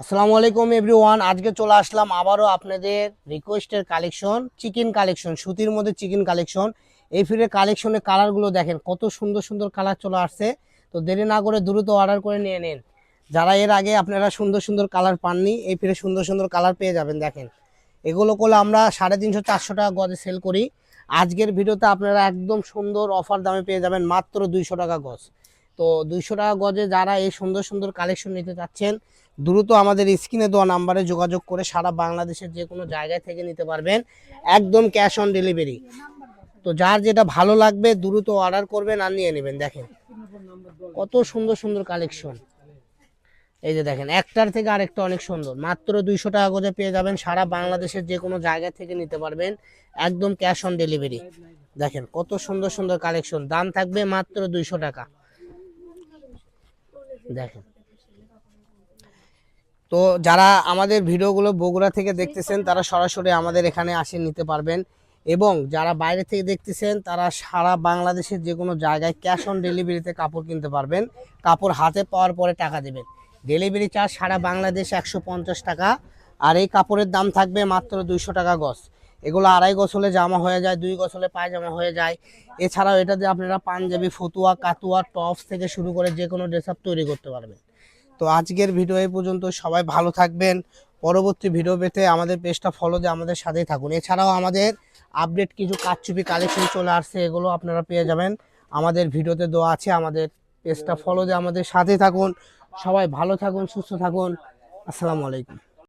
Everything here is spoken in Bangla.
আসসালামু আলাইকুম এভরিওয়ান আজকে চলে আসলাম আবারও আপনাদের রিকোয়েস্টের কালেকশন চিকেন কালেকশন সুতির মধ্যে চিকেন কালেকশন এই ফিরে কালেকশনের কালারগুলো দেখেন, কত সুন্দর সুন্দর কালার চলে আসছে। তো দেরি না করে দ্রুত অর্ডার করে নিয়ে নিন। যারা এর আগে আপনারা সুন্দর সুন্দর কালার পাননি, এই ফিরে সুন্দর সুন্দর কালার পেয়ে যাবেন, দেখেন। এগুলো করলে আমরা সাড়ে তিনশো, চারশো টাকা গজে সেল করি। আজকের ভিডিওতে আপনারা একদম সুন্দর অফার দামে পেয়ে যাবেন মাত্র দুইশো টাকা গজ। তো দুইশো টাকা গজে যারা এই সুন্দর সুন্দর কালেকশন নিতে চাচ্ছেন, দ্রুত আমাদের স্ক্রিনে দেওয়া নাম্বারে যোগাযোগ করে সারা বাংলাদেশের যে কোনো জায়গায় থেকে নিতে পারবেন একদম ক্যাশ অন ডেলিভারি তো যার যেটা ভালো লাগবে দ্রুত অর্ডার করবেন আর নিয়ে নেবেন, দেখেন। কত সুন্দর সুন্দর কালেকশন এই যে দেখেন, একটার থেকে আরেকটা অনেক সুন্দর। মাত্র দুইশো টাকা করে পেয়ে যাবেন সারা বাংলাদেশের যে কোনো জায়গা থেকে নিতে পারবেন একদম ক্যাশ অন ডেলিভারি দেখেন, কত সুন্দর সুন্দর কালেকশন দাম থাকবে মাত্র দুইশো টাকা। দেখেন। তো যারা আমাদের ভিডিওগুলো বগুড়া থেকে দেখতেছেন, তারা সরাসরি আমাদের এখানে আসে নিতে পারবেন। এবং যারা বাইরে থেকে দেখতেছেন, তারা সারা বাংলাদেশের যে কোনো জায়গায় ক্যাশ অন ডেলিভারিতে কাপড় কিনতে পারবেন। কাপড় হাতে পাওয়ার পরে টাকা দেবেন। ডেলিভারি চার্জ সারা বাংলাদেশ একশো পঞ্চাশ টাকা। আর এই কাপড়ের দাম থাকবে মাত্র দুইশো টাকা গজ। এগুলো আড়াই গোসলে জামা হয়ে যায়, দুই গজ হলে পায়জামা হয়ে যায়। এছাড়াও এটা দিয়ে আপনারা পাঞ্জাবি, ফতুয়া, কাতুয়া, টপস থেকে শুরু করে যে কোনো ড্রেস আপ তৈরি করতে পারবেন। তো আজকের ভিডিও এই পর্যন্ত, সবাই ভালো থাকবেন। পরবর্তী ভিডিও পেতে আমাদের পেজটা ফলো দিয়ে আমাদের সাথেই থাকুন। এছাড়াও আমাদের আপডেট কিছু কারচুপি কালেকশন চলে আসছে, এগুলো আপনারা পেয়ে যাবেন। আমাদের ভিডিওতে দেওয়া আছে, আমাদের পেজটা ফলো দিয়ে আমাদের সাথে থাকুন। সবাই ভালো থাকুন, সুস্থ থাকুন। আসসালামু আলাইকুম।